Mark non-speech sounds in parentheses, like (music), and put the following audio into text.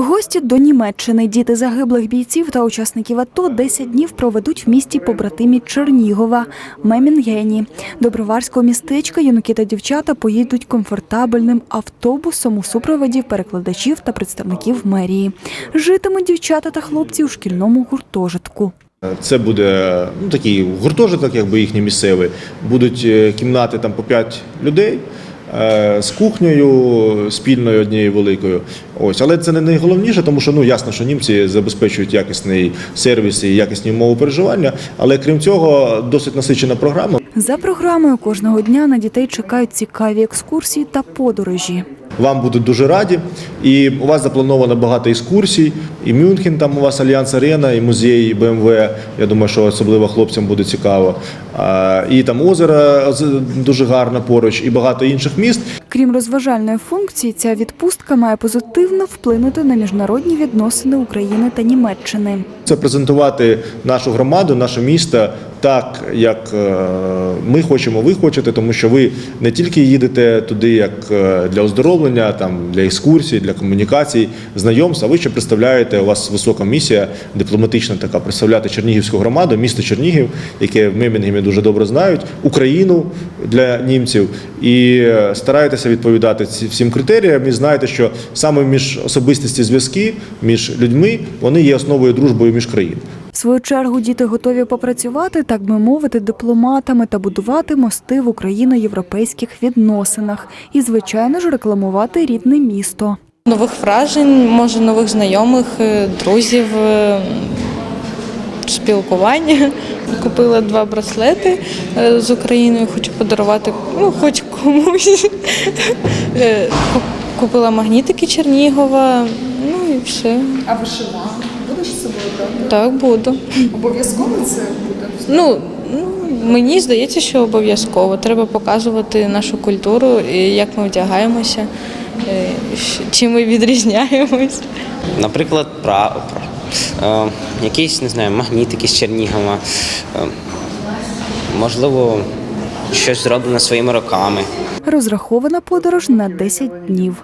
Гості до Німеччини. Діти загиблих бійців та учасників АТО 10 днів проведуть в місті побратимі Чернігова Мемінгені. До броварського містечка юнаки та дівчата поїдуть комфортабельним автобусом у супроводі перекладачів та представників мерії. Житимуть дівчата та хлопці у шкільному гуртожитку. Це буде ну, такий гуртожиток, якби їхній місцевий. Будуть е, кімнати там по 5 людей з кухнею спільною однією великою. Ось, але це не найголовніше, тому що ну ясно, що німці забезпечують якісний сервіс і якісні умови переживання. Але крім цього, досить насичена програма. За програмою кожного дня на дітей чекають цікаві екскурсії та подорожі. Вам будуть дуже раді. І у вас заплановано багато екскурсій. І Мюнхен, там у вас Альянс Арена, і музей, і БМВ. Я думаю, що особливо хлопцям буде цікаво. І там озеро дуже гарно поруч, і багато інших міст. Крім розважальної функції, ця відпустка має позитивно вплинути на міжнародні відносини України та Німеччини. Це презентувати нашу громаду, наше місто так, як е, ми хочемо, ви хочете, тому що ви не тільки їдете туди як е, для оздоровлення, там для екскурсій, для комунікацій, знайомств, а ви ще представляєте. У вас висока місія дипломатична така представляти Чернігівську громаду, місто Чернігів, яке в Мемінгемі дуже добре знають, Україну для німців, і стараєтеся відповідати ці- всім критеріям. І знаєте, що саме між особистісті зв'язки між людьми вони є основою дружбою між країн. В свою чергу діти готові попрацювати, так би мовити, дипломатами та будувати мости в україно-європейських відносинах і, звичайно ж, рекламувати рідне місто. Нових вражень, може, нових знайомих, е, друзів, е, спілкування. (laughs) Купила два браслети е, з Україною, хочу подарувати, ну, хоч комусь. (laughs) Е, Купила магнітики Чернігова, ну і все. А вишиванку будеш з собою брати? Так буду. Обов'язково це буде? Ну, ну, мені здається, що обов'язково. Треба показувати нашу культуру, і як ми вдягаємося, е, чим ми відрізняємось. Наприклад, прапор, е, якийсь, не знаю, магнітики з Чернігова, е, можливо, щось зроблене своїми руками. Розрахована подорож на 10 днів.